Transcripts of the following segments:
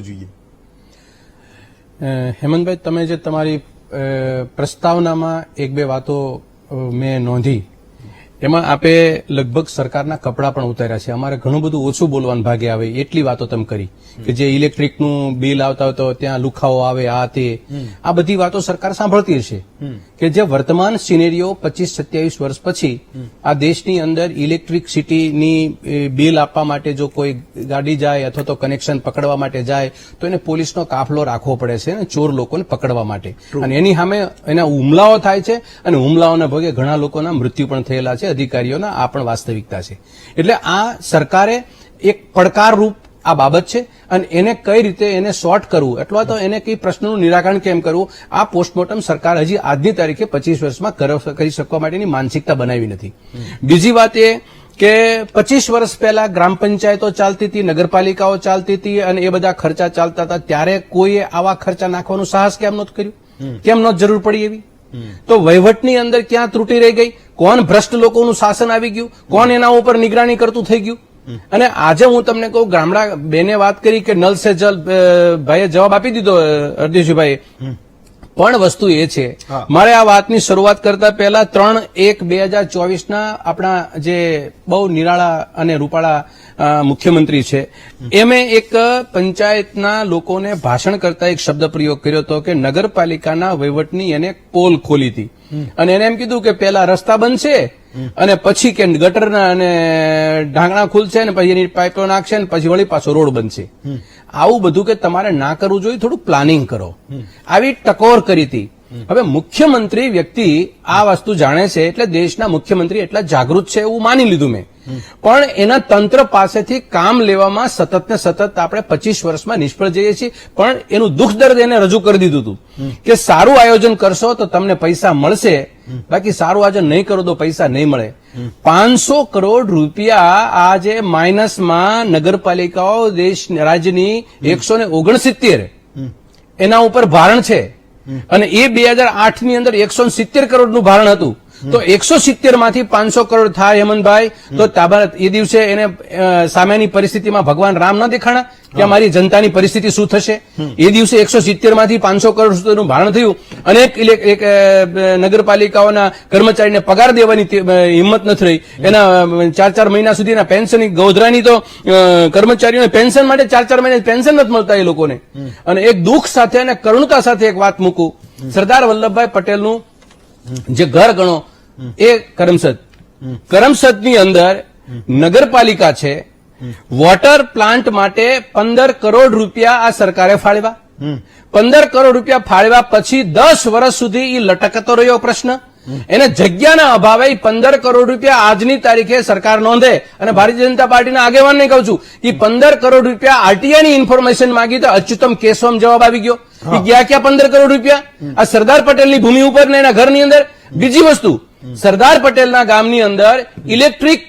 જોઈએ હેમંતભાઈ તમે જે તમારી પ્રસ્તાવનામાં એક બે વાતો મેં નોંધી. એમાં આપે લગભગ સરકારના કપડા પણ ઉતાર્યા છે. અમારે ઘણું બધું ઓછું બોલવાનું ભાગે આવે એટલી વાતો તમે કરી. કે જે ઇલેક્ટ્રિકનું બિલ આવતા હોય તો ત્યાં લુખાઓ આવે આ તે. આ બધી વાતો સરકાર સાંભળતી હશે. કે જે વર્તમાન સિનેરીઓ પચીસ સત્યાવીસ વર્ષ પછી આ દેશની અંદર ઇલેક્ટ્રિક સિટીની બિલ આપવા માટે જો કોઈ ગાડી જાય અથવા તો કનેક્શન પકડવા માટે જાય તો એને પોલીસનો કાફલો રાખવો પડે છે અને ચોર લોકોને પકડવા માટે. અને એની સામે એના હુમલાઓ થાય છે અને હુમલાઓના ભોગે ઘણા લોકોના મૃત્યુ પણ થયેલા છે. અધિકારીઓના આ પણ વાસ્તવિકતા છે. એટલે આ સરકારે એક પડકારરૂપ આ બાબત છે અને એને કઈ રીતે એને સોર્ટ કરવું અથવા તો એને કઈ પ્રશ્નનું નિરાકરણ કેમ કરવું આ પોસ્ટમોર્ટમ સરકાર હજી આજની તારીખે પચીસ વર્ષમાં કરી શકવા માટેની માનસિકતા બનાવી નથી. બીજી વાત એ કે પચીસ વર્ષ પહેલા ગ્રામ પંચાયતો ચાલતી હતી નગરપાલિકાઓ ચાલતી હતી અને એ બધા ખર્ચા ચાલતા હતા ત્યારે કોઈએ આવા ખર્ચા નાખવાનું સાહસ કેમ નહોતું કર્યું? કેમ નહોત જરૂર પડી એવી? તો વહીવટની અંદર ક્યાં ત્રુટી રહી ગઈ? કોણ ભ્રષ્ટ લોકોનું શાસન આવી ગયું? કોણ એના ઉપર નિગરાની કરતું થઈ ગયું? અને આજે હું તમને કહું, ગામડા બેને વાત કરી કે નલ સે જલ ભાઈએ જવાબ આપી દીધો હરદેવજીભાઈએ પણ વસ્તુ એ છે. મારે આ વાતની શરૂઆત કરતા પહેલા ત્રણ એક બે હજાર ચોવીસના આપણા જે બહુ નિરાળા અને રૂપાળા મુખ્યમંત્રી છે એમે એક પંચાયતના લોકોને ભાષણ કરતા એક શબ્દ પ્રયોગ કર્યો હતો કે નગરપાલિકાના વહીવટની એને પોલ ખોલી હતી. અને એને એમ કીધું કે પેલા રસ્તા બનશે અને પછી કે ગટરના અને ઢાંકણા ખુલશે ને પછી એની પાઇપો નાખશે ને પછી વળી પાછો રોડ બનશે. આવું બધું કે તમારે ના કરવું જોઈએ થોડું પ્લાનિંગ કરો. આવી ટકોર કરી હતી. હવે મુખ્યમંત્રી વ્યક્તિ આ વસ્તુ જાણે છે એટલે દેશના મુખ્યમંત્રી એટલા જાગૃત છે એવું માની લીધું મેં. પણ એના તંત્ર પાસેથી કામ લેવામાં સતત ને સતત આપણે પચીસ વર્ષમાં નિષ્ફળ જઈએ છીએ. પણ એનું દુઃખ દર્દ એને રજૂ કરી દીધું હતું. કે સારું આયોજન કરશો તો તમને પૈસા મળશે. બાકી સારું આજે નહીં કરો તો પૈસા નહીં મળે. પાંચસો કરોડ રૂપિયા આજે માઇનસમાં નગરપાલિકાઓ દેશ રાજ્યની એકસો ને ઓગણસિત્તેર. એના ઉપર ભારણ છે. અને એ બે હજાર આઠની અંદર એકસો સિત્તેર કરોડનું ભારણ હતું. તો એકસો સિત્તેરમાંથી પાંચસો કરોડ થાય હેમંતભાઈ. તો એ દિવસે એને સામેની પરિસ્થિતિમાં ભગવાન રામ ન દેખાણા, કે અમારી જનતાની પરિસ્થિતિ શું થશે? એ દિવસે એકસો સિત્તેરમાંથી પાંચસો કરોડ સુધીનું ભારણ થયું. અનેક નગરપાલિકાઓના કર્મચારીને પગાર દેવાની હિંમત નથી રહી એના ચાર ચાર મહિના સુધીના પેન્શન ગોધરાની તો કર્મચારીઓને પેન્શન માટે ચાર ચાર મહિના પેન્શન નથી મળતા એ લોકોને. અને એક દુઃખ સાથે અને કરુણતા સાથે એક વાત મૂકું. સરદાર વલ્લભભાઈ પટેલનું જે ઘર ગણો એ કરમસદ. કરમસદની અંદર નગરપાલિકા છે. વોટર પ્લાન્ટ માટે પંદર કરોડ રૂપિયા આ સરકારે ફાળવા પંદર કરોડ રૂપિયા ફાળવ્યા પછી દસ વર્ષ સુધી એ લટકતો રહ્યો પ્રશ્ન. એને જગ્યાના અભાવે પંદર કરોડ રૂપિયા આજની તારીખે સરકાર નોંધે. અને ભારતીય જનતા પાર્ટીના આગેવાનને કહું છું. કે પંદર કરોડ રૂપિયા આરટીઆઈની ઇન્ફોર્મેશન માંગી તો અચ્યુતમ કેશવમ જવાબ આવી ગયો. એ ગયા ક્યાં પંદર કરોડ રૂપિયા? આ સરદાર પટેલની ભૂમિ ઉપર ને એના ઘરની અંદર. બીજી વસ્તુ સરદાર પટેલના ગામની અંદર ઇલેક્ટ્રિક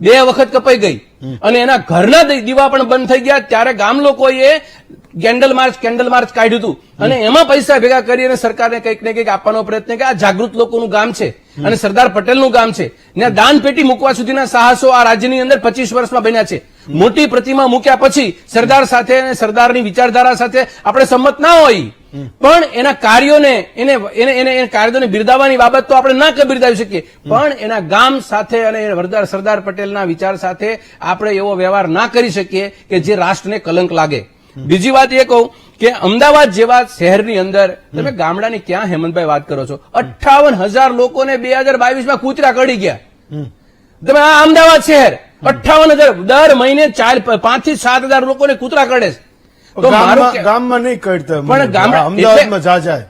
બે વખત કપાઈ ગઈ. અને એના ઘરના દીવા પણ બંધ થઈ ગયા. ત્યારે ગામ લોકોએ કેન્ડલ માર્ચ કેન્ડલ માર્ચ કાઢ્યું હતું. અને એમાં પૈસા ભેગા કરી અને સરકારને કંઈક ને કંઈક આપવાનો પ્રયત્ન કે આ જાગૃત લોકોનું ગામ છે. અને સરદાર પટેલનું ગામ છે. ને દાન પેટી મૂકવા સુધીના સાહસો આ રાજ્યની અંદર પચીસ વર્ષમાં બન્યા છે. મોટી પ્રતિમા મૂક્યા પછી સરદાર સાથે અને સરદારની વિચારધારા સાથે આપણે સંમત ના હોય. પણ એના કાર્યોને એને એને એને કાર્યોને બિરદાવવાની બાબત તો આપણે ના બિરદાવી શકીએ. પણ એના ગામ સાથે અને વરદાર સરદાર પટેલના વિચાર સાથે આપણે એવો વ્યવહાર ના કરી શકીએ કે જે રાષ્ટ્રને કલંક લાગે. બીજી વાત એ કહું કે અમદાવાદ જેવા શહેરની અંદર તમે ગામડાની ક્યાં હેમંતભાઈ વાત કરો છો? અઠાવન હજાર લોકોને બે હજાર બાવીસમાં કૂતરા કડી ગયા. તમે આ અમદાવાદ શહેર અઠ્ઠાવન હજાર દર મહિને ચાર પાંચથી સાત હજાર લોકોને કૂતરા કરડે છે. તો ગામમાં નહીં કરતા પણ ગામડા- અમદાવાદમાં જા જાય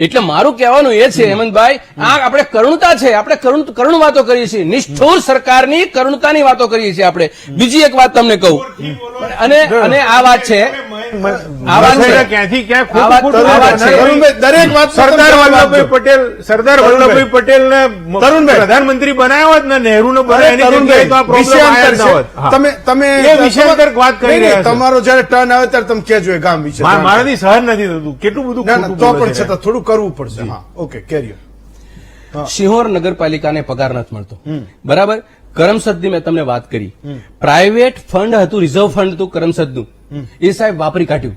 એટલે મારું કહેવાનું એ છે હેમંતભાઈ આ આપણે કરુણતા છે આપણે કરુણ કરુણ વાતો કરીએ છીએ. નિષ્ઠુર સરકારની કરુણતાની વાતો કરીએ છીએ આપણે. બીજી એક વાત તમને કહું. અને અને આ વાત છે ક્યાંથી ક્યાં દરેક વાત સરદાર વલ્લભભાઈ પટેલ સરદાર વલ્લભભાઈ પટેલ ને તરુણભાઈ. પ્રધાનમંત્રી બનાવ્યો ને નહેરુ નો બનાવ્યા વિષયાંતર. તમે તમે વાત કરી રહ્યા તમારો જયારે ટર્ન આવે ત્યારે તમે એ ગામ વિશે. મારાથી સહન નથી થતું. કેટલું બધું તો પણ છતાં થોડું કરવું પડશે. ઓકે કેરિયર સિંહોર નગરપાલિકાને પગાર નથી મળતો. બરાબર? કરમસદની મેં તમને વાત કરી. પ્રાઇવેટ ફંડ હતું રિઝર્વ ફંડ હતું કરમસદનું. એ સાહેબ વાપરી કાઢ્યું.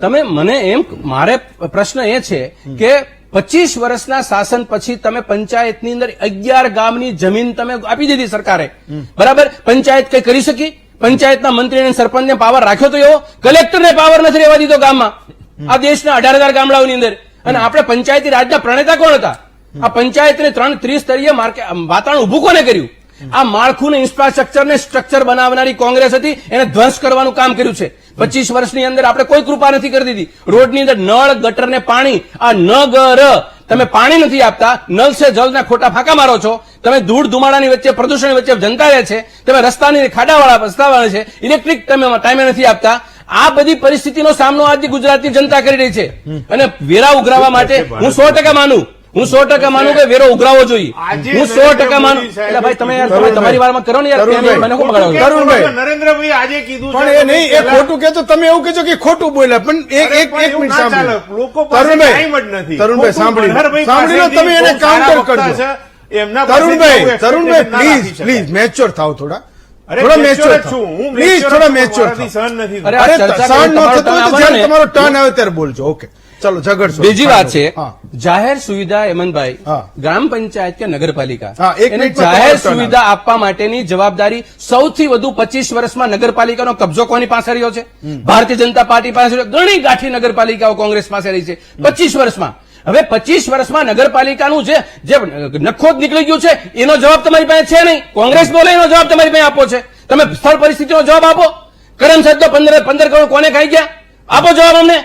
તમે મને એમ મારે પ્રશ્ન એ છે કે પચીસ વર્ષના શાસન પછી તમે પંચાયતની અંદર અગિયાર ગામની જમીન તમે આપી દીધી સરકારે. બરાબર? પંચાયત કઈ કરી શકી? પંચાયતના મંત્રી અને સરપંચને પાવર રાખ્યો તો એવો? કલેક્ટરને પાવર નથી રહેવા દીધો ગામમાં. આ દેશના અઢાર હજાર ગામડાઓની અંદર. અને આપણે પંચાયતી રાજના પ્રણેતા કોણ હતા? આ પંચાયતને ત્રણ ત્રિસ્તરીય માર્કે વાતાવરણ ઉભું કોને કર્યું? આ માળખું ઇન્ફ્રાસ્ટ્રક્ચર ને સ્ટ્રક્ચર બનાવનારી કોંગ્રેસ હતી એને ધ્વંસ કરવાનું કામ કર્યું છે. પચીસ વર્ષની અંદર આપણે કોઈ કૃપા નથી કરી દીધી. રોડની અંદર નળ ગટર ને પાણી આ નગર. તમે પાણી નથી આપતા નલ છે જલના ખોટા ફાંકા મારો છો. તમે ધૂળ ધુમાડાની વચ્ચે પ્રદૂષણ વચ્ચે જનતા રહે છે. તમે રસ્તાની ખાડાવાળા રસ્તાવાળા છે. ઇલેક્ટ્રિક તમે ટાઈમે નથી આપતા. આ બધી પરિસ્થિતિનો સામનો આજે ગુજરાતની જનતા કરી રહી છે. અને વેરા ઉઘરાવા માટે હું સો ટકા માનું. હું સો ટકા માનું કે વેરો ઉઘરાવો જોઈએ. હું સો ટકા માનું એટલે ભાઈ તમે યાર તમારી વારમાં કરો ને યાર મને શું બગાડો? તરુણભાઈ. નરેન્દ્રભાઈ આજે કીધું પણ એ નહીં એ ખોટું કે તો તમે એવું કહેજો કે ખોટું બોલ્યા પણ એક એક એક મિનિટ સાંભળો. લોકો પાસે તરુણભાઈ. તરુણભાઈ, સાંભળી. સાંભળી લો, તમે એને કાઉન્ટર કરજો. એમના Tarunbhai Tarunbhai please please mature થાવ થોડા. થોડા મેચ્યોર પ્લીઝ થોડા. મેચ્યોર સહન નથી અરે સહન ન થતું તમારો ટર્ન આવે ત્યારે બોલજો ઓકે. ચલો ઝઘડશો. બીજી વાત છે જાહેર સુવિધા હેમંતભાઈ ગ્રામ પંચાયત કે નગરપાલિકા? એને જાહેર સુવિધા આપવા માટેની જવાબદારી સૌથી વધુ પચીસ વર્ષમાં નગરપાલિકાનો કબજો કોની પાસે રહ્યો છે? ભારતીય જનતા પાર્ટી પાસે ઘણી ગાંઠી નગરપાલિકાઓ કોંગ્રેસ પાસે રહી છે. પચીસ વર્ષમાં. હવે પચીસ વર્ષમાં નગરપાલિકાનું જે જે નખો જ નીકળી ગયું છે એનો જવાબ તમારી પાસે છે નહીં. કોંગ્રેસ બોલે એનો જવાબ તમારી પાસે આપો છે. તમે સ્થળ પરિસ્થિતિનો જવાબ આપો. કરમસદ તો પંદર પંદર કરોડ કોને ખાઈ ગયા? આપો જવાબ અમને.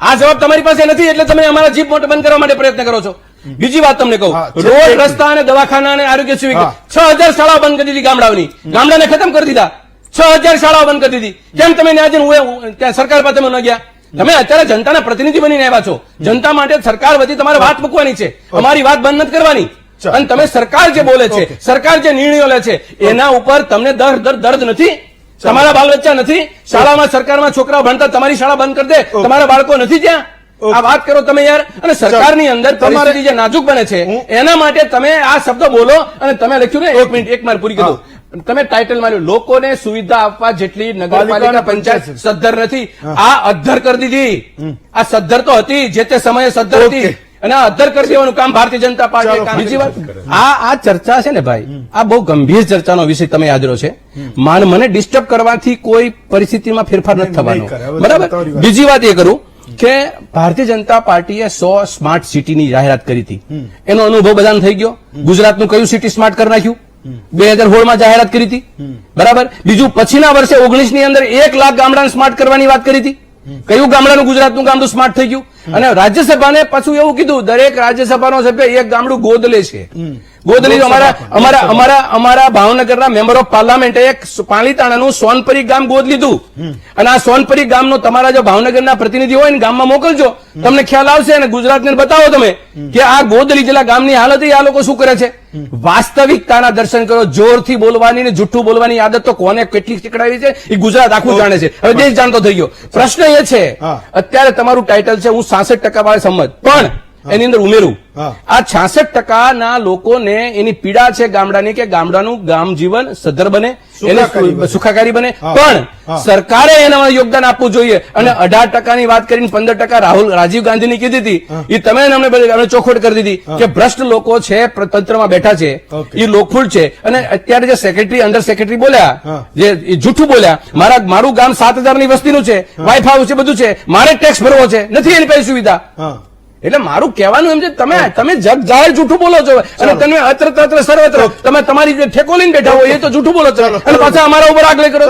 આ જવાબ તમારી પાસે નથી એટલે તમે અમારા જીપ મોટો બંધ કરવા માટે પ્રયત્ન કરો છો. બીજી વાત તમને કહું. રોડ રસ્તા અને દવાખાના અને આરોગ્ય સુવિધા. છ હજાર શાળાઓ બંધ કરી દીધી ગામડાઓની. ગામડાને ખતમ કરી દીધા. છ હજાર શાળાઓ બંધ કરી દીધી. કેમ તમે જઈને ત્યાં સરકાર પાસે ન ગયા? તમે અત્યારે જનતાના પ્રતિનિધિ બનીને આવ્યા છો. જનતા માટે સરકાર વતી તમારે વાત મૂકવાની છે. અમારી વાત બંધ નથી કરવાની. અને તમે સરકાર જે બોલે છે સરકાર જે નિર્ણયો લે છે એના ઉપર તમને દર દર્દ દર્દ નથી. તમારા બાલ બચ્ચા નથી? શાળામાં સરકારમાં છોકરાઓ ભણતા તમારી શાળા બંધ કરી દે. તમારા બાળકો નથી ત્યાં? આ વાત કરો તમે યાર. અને સરકારની અંદર તમારે- જે નાજુક બને છે એના માટે તમે આ શબ્દો બોલો અને તમે લખ્યું ને એક મિનિટ એક મારે પૂરી કરી તમે ટાઇટલ માર્યું. લોકોને સુવિધા આપવા જેટલી નગરપાલિકા પાલિકા પંચાયત પંચાયત. સદ્ધર નથી. આ અધ્ધર કરી દીધી. આ સદ્ધર તો હતી જે તે સમયે સદ્ધર હતી. અને આ અદ્ધર કરી દેવાનું કામ ભારતીય જનતા પાર્ટી બીજી વાત આ આ ચર્ચા છે ને ભાઈ આ બહુ ગંભીર ચર્ચાનો વિષય તમે યાદરો છે. માન મને ડિસ્ટર્બ કરવાથી કોઈ પરિસ્થિતિમાં ફેરફાર નથી થવાનો. બરાબર? બીજી વાત એ કરું કે ભારતીય જનતા પાર્ટીએ સો સ્માર્ટ સિટીની જાહેરાત કરી હતી. એનો અનુભવ બધાને થઈ ગયો. ગુજરાતનું કયું સિટી સ્માર્ટ કરી નાખ્યું? બે હજાર સોળમાં જાહેરાત કરી હતી. બરાબર? બીજું પછીના વર્ષે ઓગણીસની અંદર એક લાખ ગામડાને સ્માર્ટ કરવાની વાત કરી હતી. કયું ગામડાનું ગુજરાતનું ગામડું સ્માર્ટ થઈ ગયું? અને રાજ્યસભાને પાછું એવું કીધું, દરેક રાજ્યસભાનો સભ્ય એક ગામડું ગોદ લે છે ગોદ લીધું અમારા અમારા અમારા અમારા ભાવનગરના મેમ્બર ઓફ પાર્લામેન્ટે એક પાલીતાણાનું સોનપરી ગામ ગોદ લીધું. અને આ સોનપરી ગામનો તમારા જો ભાવનગરના પ્રતિનિધિ હોય ને ગામમાં મોકલજો તમને ખ્યાલ આવશે અને ગુજરાતને બતાવો તમે કે આ ગોદ લીધેલા ગામની હાલત આ લોકો શું કરે છે? વાસ્તવિકતાના દર્શન કરો જોરથી બોલવાની ને જુઠ્ઠું બોલવાની આદત તો કોને કેટલી ચીકડાવી છે? એ ગુજરાત આખું જાણે છે. હવે દેશ જાણતો થઈ ગયો. પ્રશ્ન એ છે અત્યારે તમારું ટાઇટલ છે હું સાસઠ ટકા વાળે સંમત. પણ એની અંદર ઉમેરું. આ છાસઠ ટકાના લોકોને એની પીડા છે ગામડાની કે ગામડાનું ગામ જીવન સદ્ધર બને એને સુખાકારી બને. પણ સરકારે એનામાં યોગદાન આપવું જોઈએ. અને અઢાર ટકાની વાત કરીને પંદર ટકા રાહુલ રાજીવ ગાંધીની કીધી હતી. એ તમે અમને ચોખવટ કરી દીધી કે ભ્રષ્ટ લોકો છે તંત્રમાં બેઠા છે. એ લોકફૂલ છે. અને અત્યારે જે સેક્રેટરી અંડર સેક્રેટરી બોલ્યા જે જૂઠું બોલ્યા મારા મારું ગામ સાત હજારની વસ્તીનું છે વાઈફાઈ છે બધું છે. મારે ટેક્સ ભરવો છે. નથી એની પાસે સુવિધા. એટલે મારું કહેવાનું એમ છે તમે તમે જગ જાહેર જૂઠું બોલો છો. અને તમે અત્ર તત્ર સર્વત્ર તમે તમારી જે ઠેકો લઈને બેઠા હોય એ તો જૂઠું બોલો છો. અને પાછા અમારા ઉપર આગળ કરો.